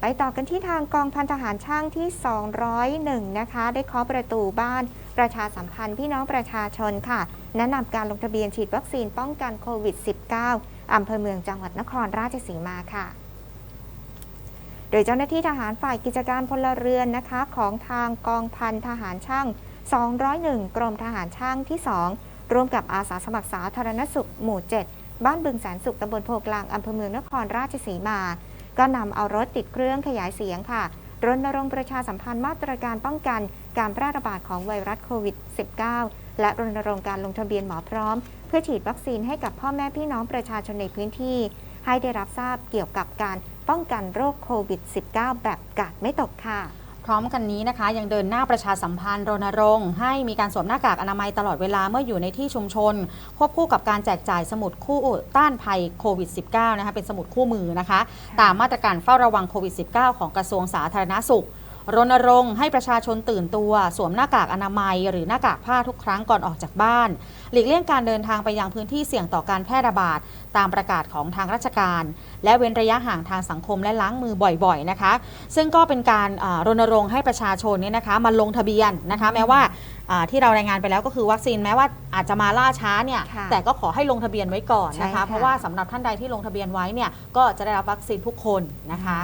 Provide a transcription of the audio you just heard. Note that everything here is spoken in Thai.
ไปต่อกันที่ทางกองพันทหารช่างที่ 201 นะคะ ได้เคาะประตูบ้านประชาสัมพันธ์พี่น้องประชาชนค่ะแนะนำการลงทะเบียนฉีดวัคซีนป้องกันโควิด -19 อำเภอเมืองจังหวัดนครราชสีมาค่ะ โดยเจ้าหน้าที่ทหารฝ่ายกิจการพลเรือนนะคะ ของทางกองพันทหารช่าง 201 กรมทหารช่างที่ 2 ร่วมกับอาสาสมัครสาธารณสุขหมู่ 7 บ้านบึงแสนสุขตำบลโพกลางอำเภอเมืองนครราชสีมา ก็นำเอารถติดเครื่องขยายเสียงค่ะรณรงค์ประชาสัมพันธ์มาตรการป้องกันการแพร่ระบาดของไวรัสโควิด -19 และรณรงค์การลงทะเบียนหมอพร้อม เพื่อฉีดวัคซีนให้กับพ่อแม่พี่น้องประชาชนในพื้นที่ ให้ได้รับทราบเกี่ยวกับการป้องกันโรคโควิด -19 แบบกาดไม่ตกค่ะ พร้อมกันนี้นะคะ ยังเดินหน้าประชาสัมพันธ์รณรงค์ ให้มีการสวมหน้ากากอนามัยตลอดเวลาเมื่ออยู่ในที่ชุมชน ควบคู่กับการแจกจ่ายสมุดคู่ต้านภัยโควิด -19 นะคะเป็นสมุดคู่มือนะคะ ตามมาตรการเฝ้าระวังโควิด -19 ของกระทรวงสาธารณสุข รณรงค์ให้ประชาชนตื่นตัว สวมหน้ากากอนามัย หรือหน้ากากผ้าทุกครั้งก่อนออกจากบ้าน หลีกเลี่ยงการเดินทางไปยังพื้นที่เสี่ยงต่อการแพร่ระบาด ตามประกาศของทางราชการ และเว้นระยะห่างทางสังคมและล้างมือบ่อยๆนะคะ ซึ่งก็เป็นการอ่ารณรงค์ให้ประชาชนเนี่ยนะคะมาลงทะเบียนนะคะแม้ว่าอ่าที่เรารายงานไปแล้วก็คือวัคซีนแม้ว่าอาจจะมาล่าช้าเนี่ยค่ะแต่ก็ขอให้ลงทะเบียนไว้ก่อนใช่นะคะค่ะเพราะว่าสำหรับท่านใดที่ลงทะเบียนไว้เนี่ยก็จะได้รับวัคซีนทุกคนนะคะ